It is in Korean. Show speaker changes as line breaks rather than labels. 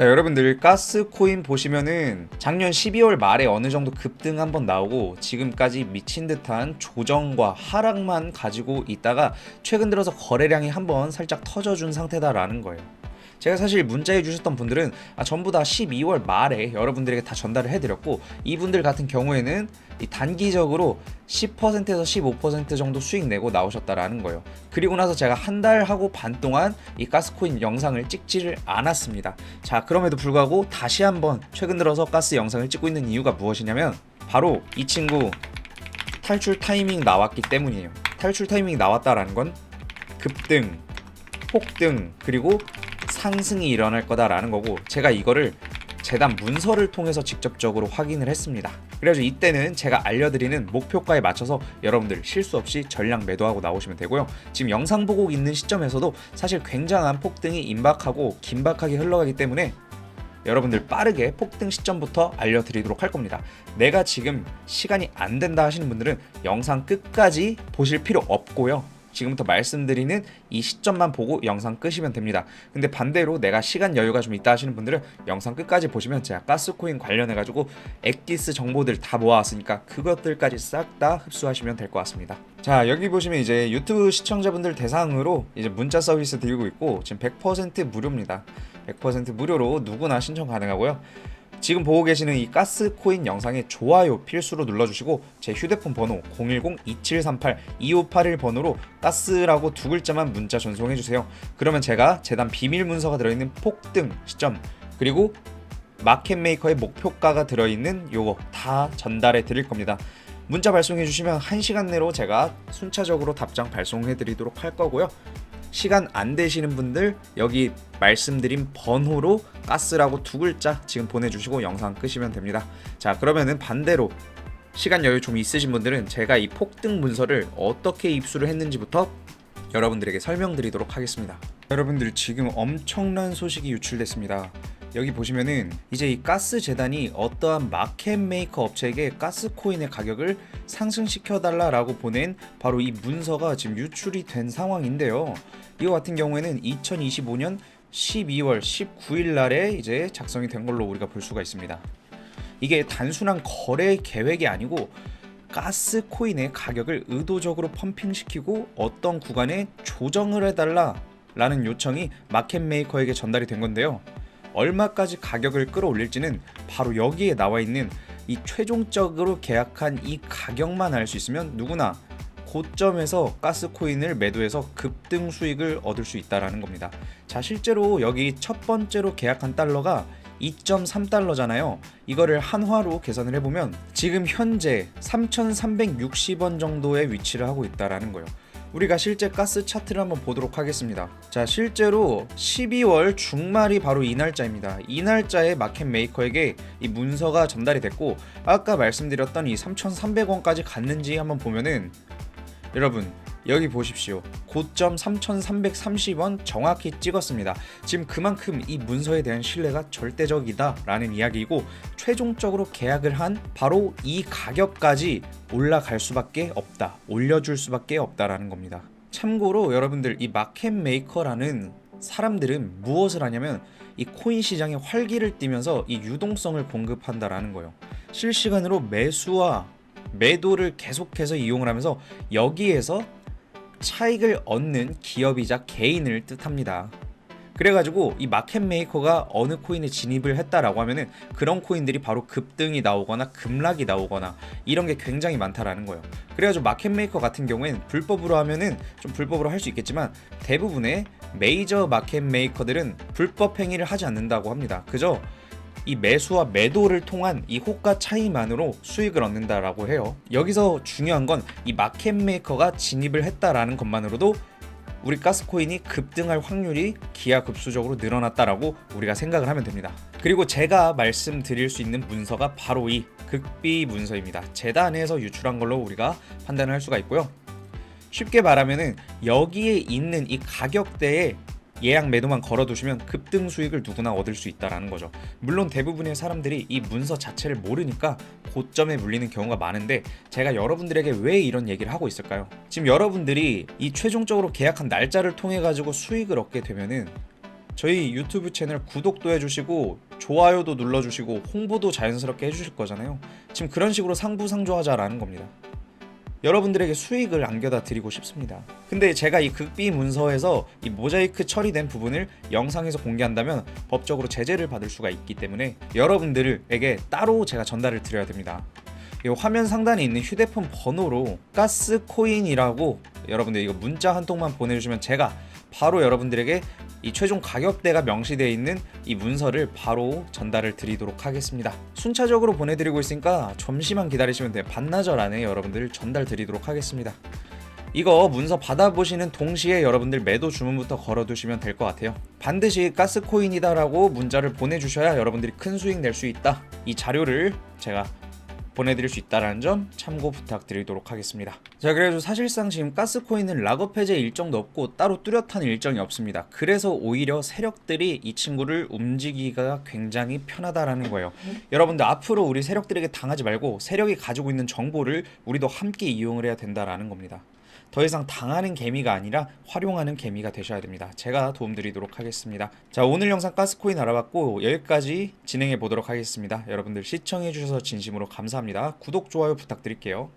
자 여러분들 가스코인 보시면은 작년 12월 말에 어느 정도 급등 한번 나오고 지금까지 미친 듯한 조정과 하락만 가지고 있다가 최근 들어서 거래량이 한번 살짝 터져준 상태다라는 거예요. 제가 사실 문자해 주셨던 분들은 아, 전부 다 12월 말에 여러분들에게 다 전달을 해드렸고 이분들 같은 경우에는 이 단기적으로 10%에서 15% 정도 수익 내고 나오셨다라는 거예요. 그리고 나서 제가 한 달 하고 반 동안 이 가스코인 영상을 찍지를 않았습니다. 자, 그럼에도 불구하고 다시 한번 최근 들어서 가스 영상을 찍고 있는 이유가 무엇이냐면 바로 이 친구 탈출 타이밍 나왔기 때문이에요. 탈출 타이밍 나왔다라는 건 급등, 폭등, 그리고 상승이 일어날 거다라는 거고 제가 이거를 재단 문서를 통해서 직접적으로 확인을 했습니다. 그래서 이때는 제가 알려드리는 목표가에 맞춰서 여러분들 실수 없이 전량 매도하고 나오시면 되고요. 지금 영상 보고 있는 시점에서도 사실 굉장한 폭등이 임박하고 긴박하게 흘러가기 때문에 여러분들 빠르게 폭등 시점부터 알려드리도록 할 겁니다. 내가 지금 시간이 안 된다 하시는 분들은 영상 끝까지 보실 필요 없고요. 지금부터 말씀드리는 이 시점만 보고 영상 끄시면 됩니다. 근데 반대로 내가 시간 여유가 좀 있다 하시는 분들은 영상 끝까지 보시면 제가 가스코인 관련해 가지고 엑기스 정보들 다 모아왔으니까 그것들까지 싹 다 흡수하시면 될 것 같습니다. 자 여기 보시면 이제 유튜브 시청자분들 대상으로 이제 문자 서비스 드리고 있고 지금 100% 무료입니다. 100% 무료로 누구나 신청 가능하고요. 지금 보고 계시는 이 가스코인 영상에 좋아요 필수로 눌러주시고 제 휴대폰 번호 010-2738-2581 번호로 가스라고 두 글자만 문자 전송해주세요. 그러면 제가 재단 비밀 문서가 들어있는 폭등 시점 그리고 마켓메이커의 목표가가 들어있는 요거 다 전달해 드릴 겁니다. 문자 발송해 주시면 1시간 내로 제가 순차적으로 답장 발송해 드리도록 할 거고요. 시간 안 되시는 분들 여기 말씀드린 번호로 가스라고 두 글자 지금 보내주시고 영상 끄시면 됩니다. 자 그러면은 반대로 시간 여유 좀 있으신 분들은 제가 이 폭등 문서를 어떻게 입수를 했는지부터 여러분들에게 설명드리도록 하겠습니다. 여러분들 지금 엄청난 소식이 유출됐습니다. 여기 보시면은 이제 이 가스 재단이 어떠한 마켓 메이커 업체에게 가스 코인의 가격을 상승시켜 달라라고 보낸 바로 이 문서가 지금 유출이 된 상황인데요. 이거 같은 경우에는 2025년 12월 19일 날에 이제 작성이 된 걸로 우리가 볼 수가 있습니다. 이게 단순한 거래 계획이 아니고 가스 코인의 가격을 의도적으로 펌핑시키고 어떤 구간에 조정을 해달라 라는 요청이 마켓 메이커에게 전달이 된 건데요. 얼마까지 가격을 끌어올릴지는 바로 여기에 나와 있는 이 최종적으로 계약한 이 가격만 알 수 있으면 누구나 고점에서 가스코인을 매도해서 급등 수익을 얻을 수 있다라는 겁니다. 자, 실제로 여기 첫 번째로 계약한 달러가 2.3달러잖아요. 이거를 한화로 계산을 해보면 지금 현재 3,360원 정도의 위치를 하고 있다라는 거예요. 우리가 실제 가스 차트를 한번 보도록 하겠습니다. 자, 실제로 12월 중말이 바로 이 날짜입니다. 이 날짜에 마켓 메이커에게 이 문서가 전달이 됐고 아까 말씀드렸던 이 3,300원까지 갔는지 한번 보면은 여러분 여기 보십시오. 고점 3,330원 정확히 찍었습니다. 지금 그만큼 이 문서에 대한 신뢰가 절대적이다라는 이야기이고 최종적으로 계약을 한 바로 이 가격까지 올라갈 수밖에 없다. 올려줄 수밖에 없다라는 겁니다. 참고로 여러분들 이 마켓 메이커라는 사람들은 무엇을 하냐면 이 코인 시장에 활기를 띠면서 이 유동성을 공급한다라는 거예요. 실시간으로 매수와 매도를 계속해서 이용을 하면서 여기에서 차익을 얻는 기업이자 개인을 뜻합니다. 그래가지고 이 마켓 메이커가 어느 코인에 진입을 했다라고 하면은 그런 코인들이 바로 급등이 나오거나 급락이 나오거나 이런 게 굉장히 많다라는 거예요. 그래가지고 마켓 메이커 같은 경우엔 불법으로 하면은 좀 불법으로 할 수 있겠지만 대부분의 메이저 마켓 메이커들은 불법 행위를 하지 않는다고 합니다. 그저 이 매수와 매도를 통한 이 호가 차이만으로 수익을 얻는다라고 해요. 여기서 중요한 건 이 마켓 메이커가 진입을 했다라는 것만으로도 우리 가스코인이 급등할 확률이 기하급수적으로 늘어났다라고 우리가 생각을 하면 됩니다. 그리고 제가 말씀드릴 수 있는 문서가 바로 이 극비 문서입니다. 재단에서 유출한 걸로 우리가 판단을 할 수가 있고요. 쉽게 말하면은 여기에 있는 이 가격대에 예약 매도만 걸어두시면 급등 수익을 누구나 얻을 수 있다라는 거죠. 물론 대부분의 사람들이 이 문서 자체를 모르니까 고점에 물리는 경우가 많은데 제가 여러분들에게 왜 이런 얘기를 하고 있을까요? 지금 여러분들이 이 최종적으로 계약한 날짜를 통해 가지고 수익을 얻게 되면은 저희 유튜브 채널 구독도 해주시고 좋아요도 눌러주시고 홍보도 자연스럽게 해주실 거잖아요. 지금 그런 식으로 상부상조하자라는 겁니다. 여러분들에게 수익을 안겨다 드리고 싶습니다. 근데 제가 이 극비 문서에서 이 모자이크 처리된 부분을 영상에서 공개한다면 법적으로 제재를 받을 수가 있기 때문에 여러분들에게 따로 제가 전달을 드려야 됩니다. 이 화면 상단에 있는 휴대폰 번호로 가스코인이라고 여러분들 이거 문자 한 통만 보내주시면 제가 바로 여러분들에게 이 최종 가격대가 명시되어 있는 이 문서를 바로 전달을 드리도록 하겠습니다. 순차적으로 보내드리고 있으니까 잠시만 기다리시면 돼요. 반나절 안에 여러분들 전달 드리도록 하겠습니다. 이거 문서 받아보시는 동시에 여러분들 매도 주문부터 걸어두시면 될 것 같아요. 반드시 가스코인이다라고 문자를 보내주셔야 여러분들이 큰 수익 낼 수 있다. 이 자료를 제가 보내드릴 수 있다라는 점 참고 부탁드리도록 하겠습니다. 자, 그래서 사실상 지금 가스코인은 락업 해제 일정도 없고 따로 뚜렷한 일정이 없습니다. 그래서 오히려 세력들이 이 친구를 움직이기가 굉장히 편하다라는 거예요. 여러분들 앞으로 우리 세력들에게 당하지 말고 세력이 가지고 있는 정보를 우리도 함께 이용을 해야 된다라는 겁니다. 더 이상 당하는 개미가 아니라 활용하는 개미가 되셔야 됩니다. 제가 도움드리도록 하겠습니다. 자, 오늘 영상 가스코인 알아봤고 여기까지 진행해 보도록 하겠습니다. 여러분들 시청해 주셔서 진심으로 감사합니다. 구독, 좋아요 부탁드릴게요.